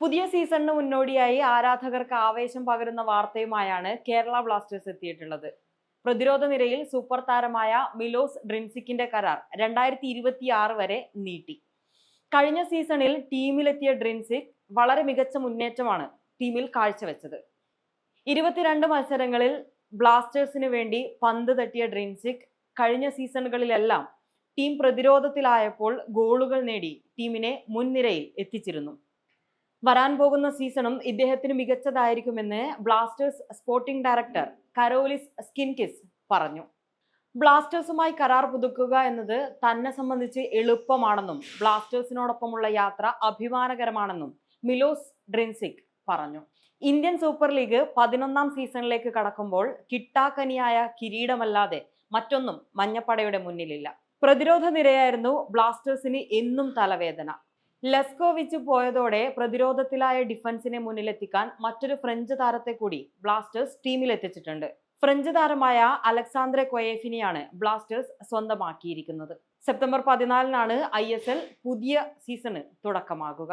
പുതിയ സീസണിന് മുന്നോടിയായി ആരാധകർക്ക് ആവേശം പകരുന്ന വാർത്തയുമായാണ് കേരള ബ്ലാസ്റ്റേഴ്സ് എത്തിയിട്ടുള്ളത്. പ്രതിരോധ നിരയിൽ സൂപ്പർ താരമായ മിലോസ് ഡ്രിൻസിക്കിന്റെ കരാർ രണ്ടായിരത്തി ഇരുപത്തി ആറ് വരെ നീട്ടി. കഴിഞ്ഞ സീസണിൽ ടീമിലെത്തിയ ഡ്രിൻസിക് വളരെ മികച്ച മുന്നേറ്റമാണ് ടീമിൽ കാഴ്ചവെച്ചത്. ഇരുപത്തിരണ്ട് മത്സരങ്ങളിൽ ബ്ലാസ്റ്റേഴ്സിന് വേണ്ടി പന്ത് തട്ടിയ ഡ്രിൻസിക് കഴിഞ്ഞ സീസണുകളിലെല്ലാം ടീം പ്രതിരോധത്തിലായപ്പോൾ ഗോളുകൾ നേടി ടീമിനെ മുൻനിരയിൽ എത്തിച്ചിരുന്നു. വരാൻ പോകുന്ന സീസണും ഇദ്ദേഹത്തിന് മികച്ചതായിരിക്കുമെന്ന് Blasters sporting director Karolis Skinkis പറഞ്ഞു. ബ്ലാസ്റ്റേഴ്സുമായി കരാർ പുതുക്കുക എന്നത് തന്നെ സംബന്ധിച്ച് എളുപ്പമാണെന്നും ബ്ലാസ്റ്റേഴ്സിനോടൊപ്പമുള്ള യാത്ര അഭിമാനകരമാണെന്നും മിലോസ് ഡ്രിൻസിക് പറഞ്ഞു. ഇന്ത്യൻ സൂപ്പർ ലീഗ് പതിനൊന്നാം സീസണിലേക്ക് കടക്കുമ്പോൾ കിട്ടാക്കനിയായ കിരീടമല്ലാതെ മറ്റൊന്നും മഞ്ഞപ്പടയുടെ മുന്നിലില്ല. പ്രതിരോധ നിരയായിരുന്നു ബ്ലാസ്റ്റേഴ്സിന് എന്നും തലവേദന. ലെസ്കോവിച്ച് പോയതോടെ പ്രതിരോധത്തിലായ ഡിഫൻസിനെ മുന്നിലെത്തിക്കാൻ മറ്റൊരു ഫ്രഞ്ച് താരത്തെ കൂടി ബ്ലാസ്റ്റേഴ്സ് ടീമിലെത്തിച്ചിട്ടുണ്ട്. ഫ്രഞ്ച് താരമായ അലക്സാന്ദ്ര കൊയേഫിനെയാണ് ബ്ലാസ്റ്റേഴ്സ് സ്വന്തമാക്കിയിരിക്കുന്നത്. സെപ്റ്റംബർ പതിനാലിനാണ് ഐ പുതിയ സീസണ് തുടക്കമാകുക.